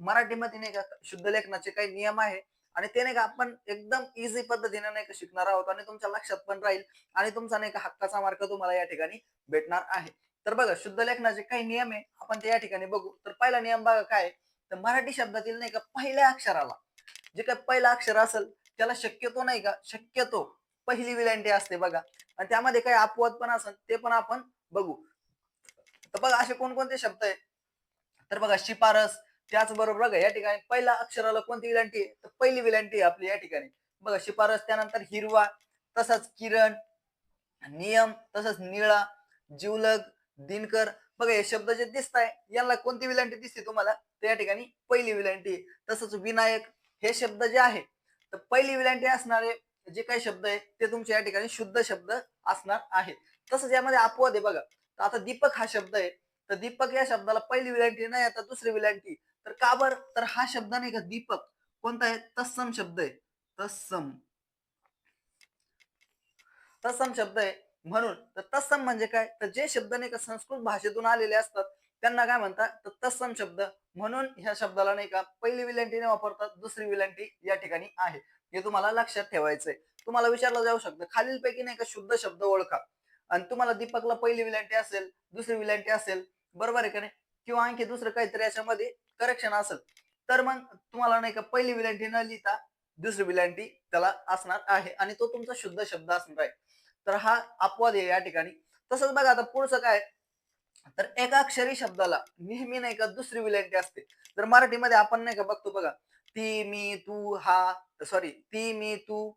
मराठीमध्ये नाही का शुद्ध लेखनाचे काही नियम आहे. आणि ते नाही का आपण एकदम इझी पद्धतीने नाही का शिकणार आहोत आणि तुमच्या लक्षात पण राहील आणि तुमचा नाही का हक्काचा मार्क तुम्हाला या ठिकाणी भेटणार आहे. तर बघा शुद्ध लेखनाचे काही नियम आहे. आपण ते या ठिकाणी बघू. तर पहिला नियम बघा काय तर मराठी शब्दातील नाही का पहिल्या अक्षराला जे काही पहिलं अक्षर असेल त्याला शक्यतो नाही का शक्यतो पहिली विलंटी असते बघा. आणि त्यामध्ये काही अपवाद पण असेल ते पण आपण बघू. तर बघा असे कोणकोणते शब्द आहे तर बघा शिफारस त्याचबरोबर बघा या ठिकाणी पहिल्या अक्षराला कोणती विलांटी? आहे तर पहिली विलांटी आहे आपली या ठिकाणी. बघा शिफारस त्यानंतर हिरवा तसंच किरण नियम तसंच निळा जिवलग दिनकर. बघा हे शब्द जे दिसत आहे यांना कोणती विलांटी दिसते तुम्हाला? तर या ठिकाणी पहिली विलांटी तसंच विनायक हे शब्द जे आहे तर पहिली विलांटी असणारे जे काही शब्द आहे ते तुमच्या या ठिकाणी शुद्ध शब्द असणार आहे तसंच यामध्ये अपवाद आहे बघा. तर आता दीपक हा शब्द आहे. तर दीपक या शब्दाला पहिली विलांटी नाही आता दुसरी विलांटी. तर का बर? तर हा शब्द नाही का दीपक? कोणता आहे? तत्सम शब्द आहे. तत्सम. तत्सम शब्द आहे. म्हणून तर तत्सम म्हणजे काय? तर जे शब्द नाही का संस्कृत भाषेतून आलेले असतात त्यांना काय म्हणतात? तर तत्सम शब्द. म्हणून ह्या शब्दाला नाही का पहिली विलंटी नाही वापरतात दुसरी विलंटी या ठिकाणी आहे. हे तुम्हाला लक्षात ठेवायचंय. तुम्हाला विचारलं जाऊ शकतं. खालीलपैकी नाही का शुद्ध शब्द ओळखा. आणि तुम्हाला दीपकला पहिली विलंटी असेल दुसरी विलंटी असेल बरोबर आहे का नाही? किंवा आणखी दुसरं काहीतरी याच्यामध्ये करेक्शन असेल तर मग तुम्हाला नाही का पहिली विलांटी न लिहिता दुसरी विलंटी त्याला असणार आहे आणि तो तुमचा शुद्ध शब्द असणार आहे. तर हा अपवाद आहे या ठिकाणी. तसंच बघा आता पुढचं काय तर एका अक्षरी शब्दाला नेहमी नाही का दुसरी विलांटी असते. तर मराठीमध्ये आपण नाही का बघतो बघा ती मी तू हा सॉरी ती मी तू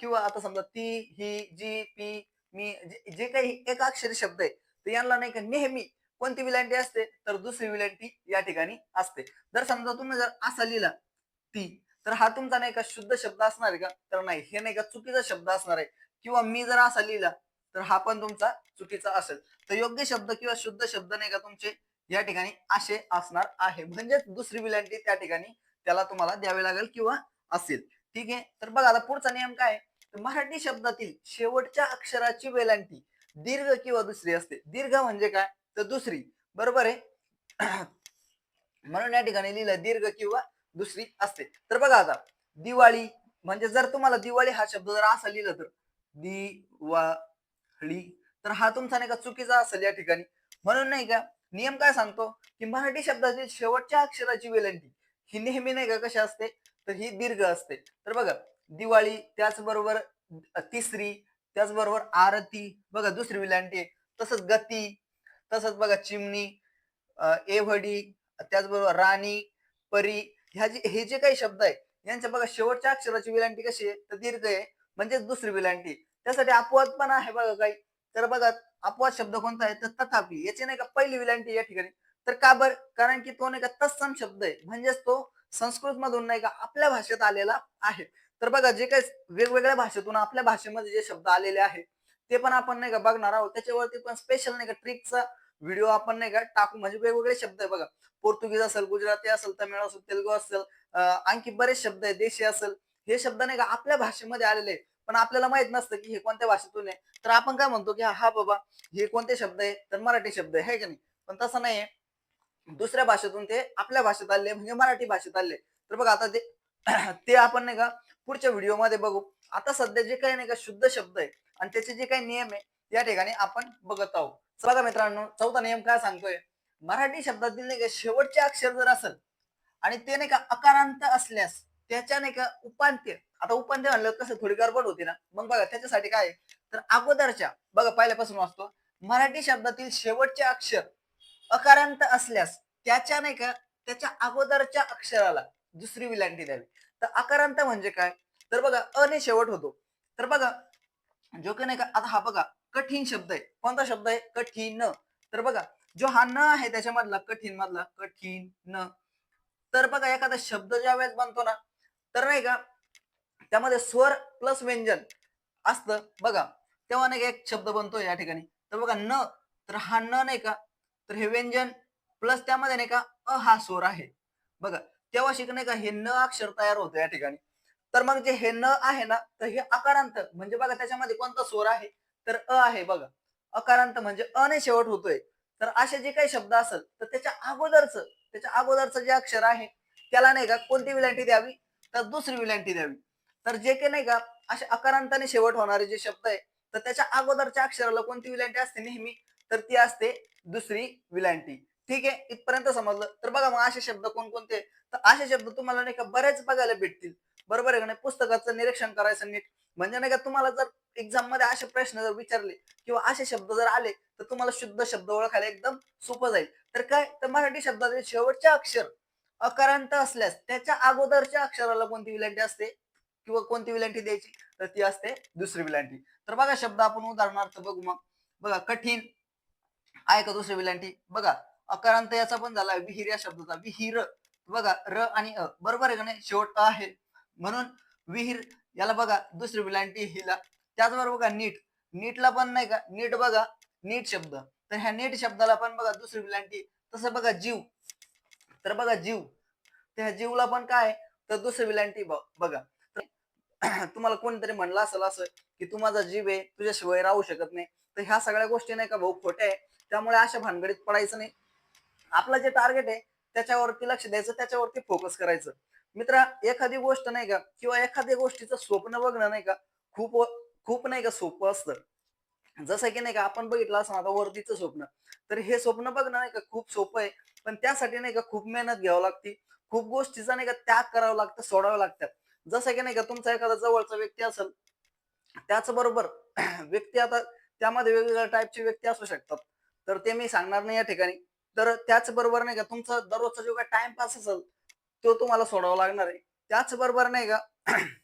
किंवा आता समजा ती ही जी पी मी जे- काही काही एकाक्षरी शब्द आहे तर यांना नाही का नेहमी कोणती विलांटी असते? तर दुसरी विलंटी या ठिकाणी असते. जर समजा तुम्ही जर असा लिहिला ती तर हा तुमचा नाही का शुद्ध शब्द असणार आहे का? तर नाही. हे नाही का चुकीचा शब्द असणार आहे? किंवा मी जर असा लिहिला तर हा पण तुमचा चुकीचा असेल. तर योग्य शब्द किंवा शुद्ध शब्द नाही का तुमचे या ठिकाणी असे असणार आहे. म्हणजेच दुसरी विलांटी त्या ठिकाणी त्याला तुम्हाला द्यावे लागेल किंवा असेल. ठीक आहे? तर बघा आता पुढचा नियम काय तर मराठी शब्दातील शेवटच्या अक्षराची वेलांटी दीर्घ किंवा दुसरी असते. दीर्घ म्हणजे काय? तर दुसरी बरोबर आहे? म्हणून या ठिकाणी लिहिलं दीर्घ किंवा दुसरी असते. तर बघा आता दिवाळी म्हणजे जर तुम्हाला दिवाळी हा शब्द जर असा लिहिला तर दिवाळी तर हा तुमचा नाही का चुकीचा असेल या ठिकाणी. म्हणून नाही का नियम काय सांगतो? की मराठी शब्दातील शेवटच्या अक्षराची वेलंटी ही नेहमी नाही का कशी असते? तर ही दीर्घ असते. तर बघा दिवाळी त्याचबरोबर तिसरी त्याचबरोबर आरती बघा दुसरी विलांटी आहे. तसंच गती तसंच बघा चिमणी एव्हडी त्याचबरोबर राणी परी ह्या जे हे जे काही शब्द आहे यांच्या बघा शेवटच्या अक्षराची विलांटी कशी आहे तर दीर्घ आहे म्हणजेच दुसरी विलांटी. त्यासाठी अपवाद पण आहे बघा काही. तर बघा अपवाद शब्द कोणता आहे? तर तथापि याची नाही का पहिली विलांटी या ठिकाणी. तर का बर? कारण की तो नाही का तत्सम शब्द आहे. म्हणजेच तो संस्कृत मधून नाही का आपल्या भाषेत आलेला आहे. तर बघा जे काही वेगवेगळ्या भाषेतून आपल्या भाषेमध्ये जे शब्द आलेले आहेत ते पण आपण नाही का बघणार आहोत. त्याच्यावरती पण स्पेशल नाही का ट्रिकचा व्हिडिओ आपण नाही का टाकू म्हणजे वेगवेगळे शब्द आहे बघा. पोर्तुगीज असेल गुजराती असेल तमिळ असेल तेलगू असेल आणखी बरेच शब्द आहे देशी असेल. हे शब्द नाही का आपल्या भाषेमध्ये आलेले आहेत. पण आपल्याला माहीत नसतं की हे कोणत्या भाषेतून आहे. तर आपण काय म्हणतो की हा बाबा हे कोणते शब्द आहे? तर मराठी शब्द आहे का की नाही? पण तसं नाही दुसऱ्या भाषेतून ते आपल्या भाषेत आले म्हणजे मराठी भाषेत आले. तर बघा आता ते ते आपण नाही का पुढच्या व्हिडिओमध्ये बघू. आता सध्या जे काही नाही का शुद्ध शब्द आहे आणि त्याचे जे काही नियम आहे या ठिकाणी आपण बघत आहोत. बघा मित्रांनो चौथा नियम काय सांगतोय? मराठी शब्दातील नाही का शेवटचे अक्षर जर असेल आणि ते नाही का अकारांत असल्यास त्याच्या नाही का उपांत्य आता उपांत्य म्हणलं कसं थोडी गडबड होती ना? मग बघा त्याच्यासाठी काय तर अगोदरच्या बघा पहिल्यापासून वाचतो. मराठी शब्दातील शेवटचे अक्षर अकारांत असल्यास त्याच्या नाही का त्याच्या अगोदरच्या अक्षराला दुसरी विलांटी द्यावी. तर अकारांत म्हणजे काय? तर बघा अने शेवट होतो. तर बघा जो की नाही का आता हा बघा कठीण शब्द आहे. कोणता शब्द आहे? कठीण. तर बघा जो हा न आहे त्याच्यामधला कठीण मधला कठीण न. तर बघा एखादा शब्द ज्या वेळेस बनतो ना तर नाही का त्यामध्ये स्वर प्लस व्यंजन असतं. बघा तेव्हा नाही का एक शब्द बनतो या ठिकाणी. तर बघा न तर हा न नाही का तर हे व्यंजन प्लस त्यामध्ये नाही का अ हा स्वर आहे. बघा तेव्हा शिक नाही का हे न अक्षर तयार होतं या ठिकाणी. तर मग जे हे न आहे ना तर हे अकारांत म्हणजे बघा त्याच्यामध्ये कोणता स्वर आहे? तर अ आहे बघा. अकारांत म्हणजे अ ने शेवट होतोय. तर असे जे काही शब्द असेल तर त्याच्या अगोदरच त्याच्या अगोदरचं जे अक्षर आहे त्याला नाही का कोणती विलांटी द्यावी? तर दुसरी विलांटी द्यावी. तर जे काही नाही का असे अकारांताने शेवट होणारे जे शब्द आहे तर त्याच्या अगोदरच्या अक्षराला कोणती विलांटी असते नेहमी? तर ती असते दुसरी विलांटी. ठीक आहे? इथपर्यंत समजलं? तर बघा मग असे शब्द कोणकोणते? तर असे शब्द तुम्हाला नाही का बरेच बघायला भेटतील. बरोबर आहे का नाही? पुस्तकाचं निरीक्षण करायचं नीट. म्हणजे नाही का तुम्हाला जर एक्झाममध्ये असे प्रश्न जर विचारले किंवा असे शब्द जर आले तर तुम्हाला शुद्ध शब्द ओळखायला एकदम सोपं जाईल. तर काय? तर मराठी शब्दाचे शेवटचे अक्षर अकारांत असल्यास त्याच्या अगोदरच्या अक्षराला कोणती विलांटी असते? किंवा कोणती विलांटी द्यायची? तर ती असते दुसरी विलांटी. तर बघा शब्द आपण उदाहरणार्थ बघू मग. बघा कठीण आहे का दुसरी विलांटी. बघा अकारांत याचा पण झाला विहीर या शब्दाचा. विहीर बघा र आणि अ. बरोबर आहे का नाही? शेवट आहे. म्हणून विहीर याला बघा दुसरी विलांटी हिला. त्याचबरोबर बघा नीट. नीटला पण नाही का? नीट बघा नीट शब्द. तर ह्या नीट शब्दाला पण बघा दुसरी विलांटी. तसं बघा जीव. तर बघा जीव. त्या जीवला पण काय? तर दुसरी विलांटी बघा. तर तुम्हाला कोणीतरी म्हणलं असेल असं की तू माझा जीव आहे तुझ्याशिवाय राहू शकत नाही. तर ह्या सगळ्या गोष्टी नाही का भाऊ खोट्या आहे? त्यामुळे अशा भानगडीत पडायचं नाही. आपलं जे टार्गेट आहे त्याच्यावरती लक्ष द्यायचं त्याच्यावरती फोकस करायचं. मित्रा एखादी गोष्ट नाही का किंवा एखाद्या गोष्टीचं स्वप्न बघणं नाही का खूप खूप नाही का सोपं असतं. जसं की नाही का आपण बघितलं असं आता वर्दीचं स्वप्न. तर हे स्वप्न बघणं नाही का खूप सोपं आहे. पण त्यासाठी नाही का खूप मेहनत घ्यावं लागते. खूप गोष्टीचा नाही का त्याग करावं लागतं सोडावं लागतात जसं की नाही का तुमचा एखादा जवळचा व्यक्ती असेल त्याच बरोबर व्यक्ती आता त्यामध्ये वेगवेगळ्या टाईपचे व्यक्ती असू शकतात. तर ते मी सांगणार नाही या ठिकाणी. तर त्याच बरोबर नाही का तुमचा दररोजचा जो काही टाइमपास असेल तो तुम्हाला सोडावा लागणार आहे. त्याच बरोबर नाही का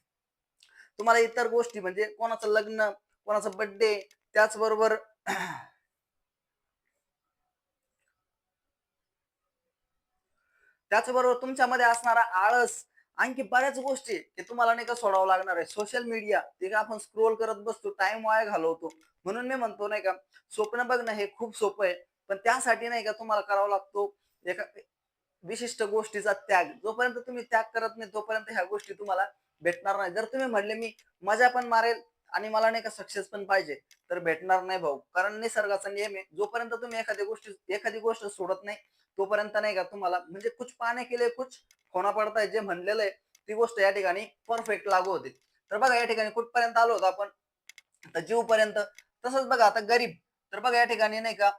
तुम्हाला इतर गोष्टी म्हणजे कोणाचं लग्न कोणाचा बर्थडे त्याचबरोबर त्याचबरोबर तुमच्यामध्ये असणारा आळस आणखी बऱ्याच गोष्टी हे तुम्हाला नाही का सोडावं लागणार आहे. सोशल मीडिया ते का आपण स्क्रोल करत बसतो टाइम वाया घालवतो. म्हणून मी म्हणतो नाही का स्वप्न बघणं हे खूप सोपं आहे. पण त्यासाठी नाही का तुम्हाला करावा लागतो एका विशिष्ट गोष्टीचा त्याग. जोपर्यंत तुम्ही त्याग करत नाही तोपर्यंत ह्या गोष्टी तुम्हाला भेटणार नाही. जर तुम्ही म्हणले मी मजा पण मारेल आणि मला नाही का सक्सेस पण पाहिजे तर भेटणार नाही भाऊ. कारण निसर्गाचा नियम आहे. जोपर्यंत तुम्ही एखादी गोष्टी एखादी गोष्ट सोडत नाही तोपर्यंत नाही का तुम्हाला म्हणजे कुछ पाने केले कुछ होणा पडताय. जे म्हणलेलं आहे ती गोष्ट या ठिकाणी परफेक्ट लागू होते. तर बघा या ठिकाणी कुठपर्यंत आलो होतो आपण? तर जीव पर्यंत तसंच बघा आता गरीब. तर बघा या ठिकाणी नाही का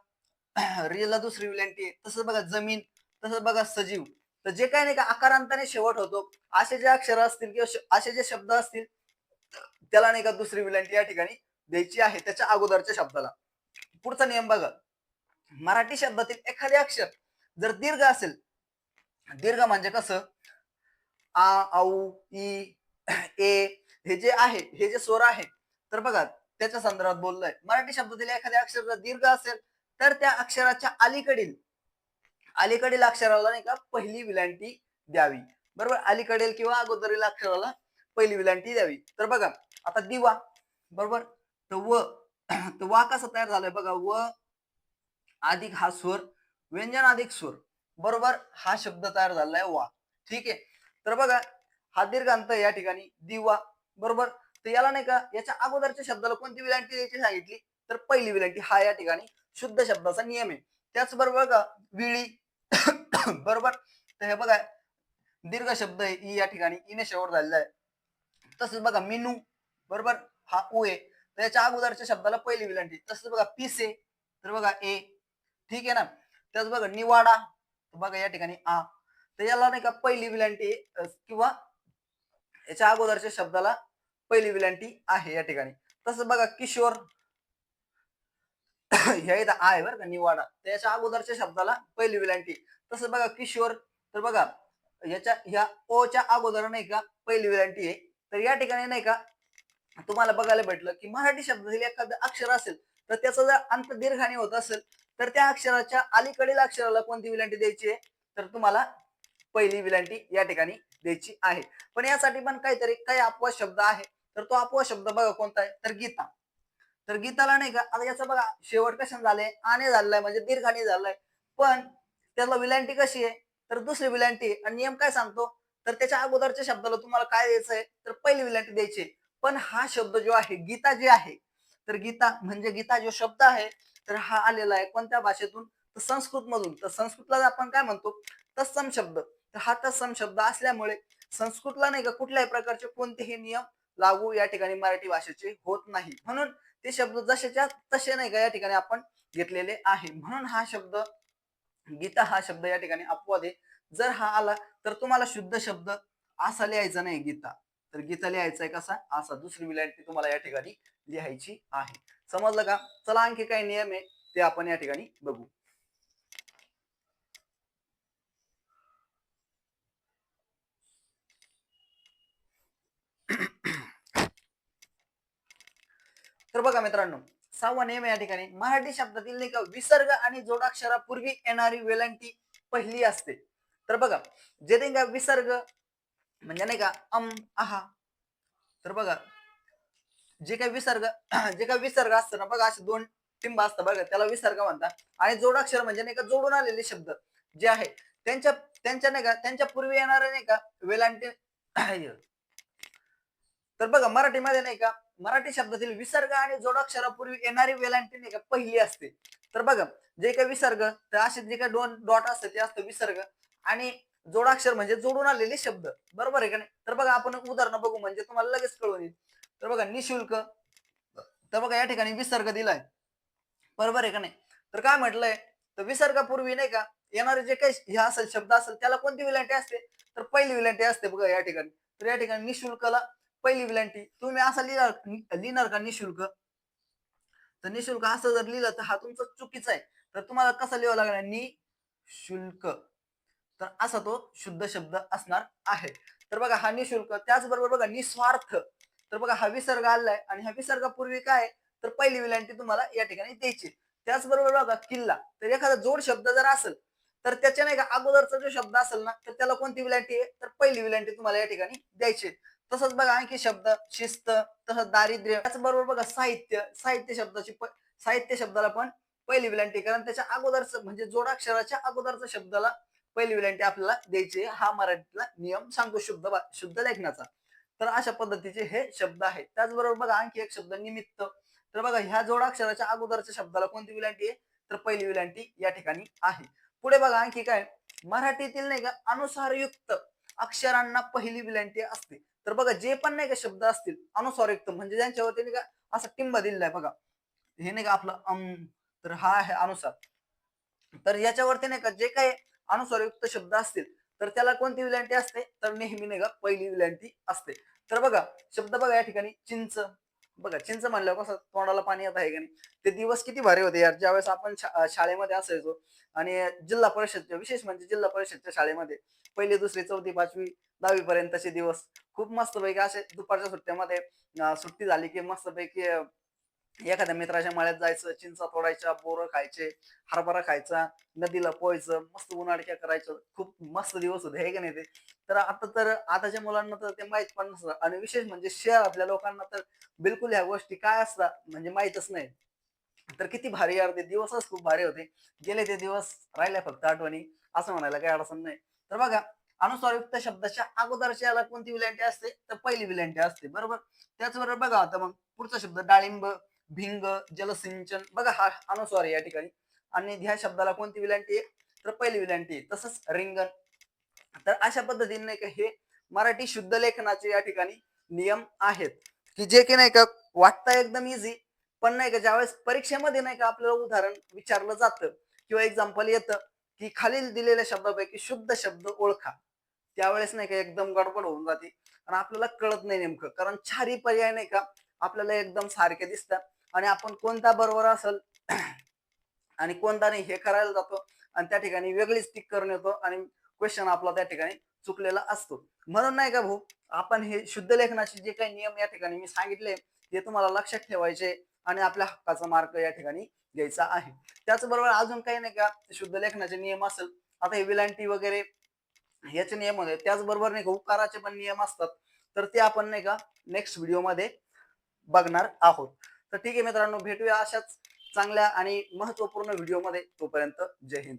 रिअलला दुसरी विलंटी आहे. तसंच बघा जमीन. तसंच बघा सजीव. तर जे काही नाही का आकारांताने शेवट होतो. असे जे अक्षर असतील किंवा असे जे शब्द असतील त्याला नाही का दुसरी विलंटी या ठिकाणी द्यायची आहे त्याच्या अगोदरच्या शब्दाला. पुढचा नियम बघा. मराठी शब्दातील एखादे अक्षर जर दीर्घ असेल दीर्घ म्हणजे कसं? आ औ ई ए हे जे आहे हे जे स्वर आहे तर बघा त्याच्या संदर्भात बोललोय. मराठी शब्दातील एखादे अक्षर जर दीर्घ असेल तर त्या अक्षराच्या अलीकडील अलीकडील अक्षराला नाही का पहिली विलांटी द्यावी. बरोबर? अलीकडील किंवा अगोदरील अक्षराला पहिली विलांटी द्यावी. तर बघा आता दिवा. बरोबर? तर व तर वा कसा तयार झालाय बघा. व अधिक हा स्वर व्यंजन अधिक स्वर. बरोबर? हा शब्द तयार झालाय वा. ठीक आहे? तर बघा हा दीर्घांत या ठिकाणी. दिवा. बरोबर? तर याला नाही का याच्या अगोदरच्या शब्दाला कोणती विलांटी द्यायची सांगितली? तर पहिली विलांटी हा या ठिकाणी शुद्ध शब्दाचा नियम आहे. त्याचबरोबर का विळी. बरोबर? तर हे बघा दीर्घ शब्द आहे ई या ठिकाणी इने शेवट झालेला आहे. तसंच बघा मिनू बरोबर? हा उ आहे तर याच्या अगोदरच्या शब्दाला पहिली विलांटी तसंच बघा पिसे तर बघा ए. ठीक आहे ना? त्याच बघा निवाडा बघा या ठिकाणी आ. तर याला नाही का पहिली विलांटी किंवा याच्या अगोदरच्या शब्दाला पहिली विलांटी आहे या ठिकाणी. तसंच बघा किशोर ह्या इथं आहे बरं का निवाडा. त्याच्या अगोदरच्या शब्दाला पहिली विलांटी. तसं बघा किशोर तर बघा याच्या ह्या ओच्या अगोदर नाही का पहिली विलांटी आहे. तर या ठिकाणी नाही का तुम्हाला बघायला भेटलं की मराठी शब्दातील एखादं अक्षर असेल तर त्याचा जर अंत दीर्घाने होत असेल तर त्या अक्षराच्या अलीकडील अक्षराला कोणती विलांटी द्यायची आहे? तर तुम्हाला पहिली विलांटी या ठिकाणी द्यायची आहे. पण यासाठी पण काहीतरी काही अपवाद शब्द आहे. तर तो अपवाद शब्द बघा कोणता आहे? तर गीता. तर गीताला नाही का आता याचं बघा शेवट कशाने झालंय आणि झालाय म्हणजे दीर्घाने झालंय पण त्याला विलांटी कशी आहे? तर दुसरी विलांटी आणि नियम काय सांगतो? तर त्याच्या अगोदरच्या शब्दाला तुम्हाला काय द्यायचं आहे? तर पहिली विलांटी द्यायची पण हा शब्द जो आहे गीता जे आहे तर गीता म्हणजे गीता जो शब्द आहे तर हा आलेला आहे कोणत्या भाषेतून? तर संस्कृत मधून तर संस्कृतला आपण काय म्हणतो? तत्सम शब्द. तर हा तत्सम शब्द असल्यामुळे संस्कृतला नाही का कुठल्याही प्रकारचे कोणतेही नियम लागू या ठिकाणी मराठी भाषेचे होत नाही. म्हणून ते शब्द जशाच्या तसे नाही का या ठिकाणी आपण घेतलेले आहे. म्हणून हा शब्द गीता हा शब्द या ठिकाणी अपवाद आहे. जर हा आला तर तुम्हाला शुद्ध शब्द असा लिहायचा नाही गीता. तर गीता लिहायचा आहे कसा असा दुसरी विलांटी तुम्हाला या ठिकाणी लिहायची आहे. समजलं का? चला आणखी काही नियम आहे ते आपण या ठिकाणी बघू. तर बघा मित्रांनो सहावा नियम या ठिकाणी. मराठी शब्दातील नाही का विसर्ग आणि जोडाक्षरापूर्वी येणारी वेलांटी पहिली असते. तर बघा जे नाही का विसर्ग म्हणजे नाही का अम आहा. तर बघा जे काही विसर्ग जे काही विसर्ग असतं ना बघा असे दोन टिंब असतं बघा त्याला विसर्ग म्हणतात. आणि जोडाक्षर म्हणजे नाही का जोडून आलेले शब्द जे आहे त्यांच्या त्यांच्या नाही का त्यांच्या पूर्वी येणारे नाही का वेलांटी तर बघा मराठीमध्ये नाही का मराठी शब्दातील विसर्ग आणि जोडाक्षरापूर्वी येणारी वेलांटी नाही का पहिली असते. तर बघा जे काही विसर्ग तर असे जे काही दोन डॉट असतात ते असतं विसर्ग आणि जोडाक्षर म्हणजे जोडून आलेले शब्द. बरोबर आहे का नाही? तर बघा आपण उदाहरण बघू म्हणजे तुम्हाला लगेच कळून येईल. तर बघा निशुल्क तर बघा या ठिकाणी विसर्ग दिलाय. बरोबर आहे का नाही? तर काय म्हटलंय? तर विसर्गापूर्वी नाही का येणारे जे काही हे असेल शब्द असेल त्याला कोणती विलांटी असते? तर पहिली विलांटी असते बघा या ठिकाणी. तर या ठिकाणी निशुल्कला पहिली विलांटी तुम्ही असं लिहिणार लिहिणार का निशुल्क? तर निशुल्क असं जर लिहिलं तर हा तुमचा चुकीचा आहे. तर तुम्हाला कसा लिहावं लागणार? नि शुल्क तर असा तो शुद्ध शब्द असणार आहे. तर बघा हा निशुल्क त्याचबरोबर बघा निस्वार्थ. तर बघा हा विसर्ग आलाय आणि हा विसर्गापूर्वी काय? तर पहिली विलांटी तुम्हाला या ठिकाणी द्यायची. त्याचबरोबर बघा किल्ला. तर एखादा जोड शब्द जर असेल तर त्याच्या नाही का अगोदरचा जो शब्द असेल ना तर त्याला कोणती विलांटी आहे? तर पहिली विलांटी तुम्हाला या ठिकाणी द्यायची तसंच बघा आणखी शब्द शिस्त तसंच दारिद्र्य त्याचबरोबर बघा साहित्य. साहित्य शब्दाची साहित्य शब्दाला पण पहिली विलांटी कारण त्याच्या अगोदरच म्हणजे जोडाक्षराच्या अगोदरच्या शब्दाला पहिली विलांटी आपल्याला द्यायची हा मराठीतला नियम सांगतो शुद्ध शुद्ध लेखनाचा. तर अशा पद्धतीचे हे शब्द आहेत. त्याचबरोबर बघा आणखी एक शब्द निमित्त. तर बघा ह्या जोडाक्षराच्या अगोदरच्या शब्दाला कोणती विलांटी आहे? तर पहिली विलांटी या ठिकाणी आहे. पुढे बघा आणखी काय? मराठीतील नाही का अनुसारयुक्त अक्षरांना पहिली विलांटी असते. तर बघा जे पण नाही का शब्द असतील अनुस्वारयुक्त म्हणजे ज्यांच्यावरती नाही का असा टिंब दिलेला आहे बघा. हे नाही का आपलं अम तर हा आहे अनुसार तर याच्यावरती नाही का जे काही अनुस्वारयुक्त शब्द असतील तर त्याला कोणती विलांटी असते? तर नेहमी नाही का पहिली विलांटी असते. तर बघा शब्द बघा या ठिकाणी चिंच. बघा चिंच म्हणल्यावर कसं तोंडाला पाणी येत आहे का नाही? ते दिवस किती भारी होते यार. ज्यावेळेस आपण शाळेमध्ये असायचो आणि जिल्हा परिषदच्या विशेष म्हणजे जिल्हा परिषदच्या शाळेमध्ये पहिली दुसरी चौथी पाचवी दहावी पर्यंतचे दिवस खूप मस्तपैकी असे दुपारच्या सुट्ट्यामध्ये सुट्टी झाली की मस्त पैकी एखाद्या मित्राच्या माळ्यात जायचं चिंचा तोडायच्या बोरं खायचे हरभरा खायचा नदीला पोहायचं मस्त उन्हाळक्या करायचं खूप मस्त दिवस होते हे का नाही ते? तर आता तर आताच्या मुलांना तर ते माहीत पण नसतं आणि विशेष म्हणजे शहरातल्या लोकांना तर बिलकुल ह्या गोष्टी काय असतात म्हणजे माहितच नाही. तर किती भारी यार ते दिवसच खूप भारी होते. गेले ते दिवस राहिल्या फक्त आठवणी असं म्हणायला काही अडचण नाही. तर बघा अनुस्वारयुक्त शब्दाच्या अगोदरच्या याला कोणती विलांटी असते? तर पहिली विलांटी असते बरोबर? त्याचबरोबर बघा आता मग पुढचा शब्द डाळिंब. भिंग जलसिंचन बघा हा अनुस्वार आहे या ठिकाणी. आणि ह्या शब्दाला कोणती विलांटी आहे? तर पहिली विलांटी आहे तसंच रिंगण. तर अशा पद्धतीने नाही का हे मराठी शुद्ध लेखनाचे या ठिकाणी नियम आहेत. की जे की नाही का वाटतं एकदम इझी पण नाही का ज्यावेळेस परीक्षेमध्ये नाही का आपल्याला उदाहरण विचारलं जातं किंवा एक्झाम्पल येतं की खालील दिलेल्या शब्दापैकी शुद्ध शब्द ओळखा. त्यावेळेस नाही का एकदम गडबड होऊन जाते. आणि आपल्याला कळत नाही नेमकं कारण चारही पर्याय नाही का आपल्याला एकदम सारखे दिसतात. आणि आपण कोणता बरोबर असेल आणि कोणता नाही हे करायला जातो आणि त्या ठिकाणी वेगळीच टिक करून येतो आणि क्वेश्चन आपला त्या ठिकाणी चुकलेला असतो. म्हणून नाही का भाऊ आपण हे शुद्ध लेखनाचे जे काही नियम या ठिकाणी मी सांगितले ते तुम्हाला लक्षात ठेवायचे आणि आपल्या हक्काचा मार्क या ठिकाणी घ्यायचा आहे. त्याचबरोबर अजून काही नाही का शुद्ध लेखनाचे नियम असेल आता हे विलांटी वगैरे याचे नियम होते त्याचबरोबर नाही का उकाराचे पण नियम असतात तर ते आपण नाही का नेक्स्ट व्हिडिओमध्ये बघणार आहोत. तर ठीक आहे मित्रांनो भेटूया अशाच चांगल्या आणि महत्त्वपूर्ण व्हिडिओमध्ये तोपर्यंत जय हिंद.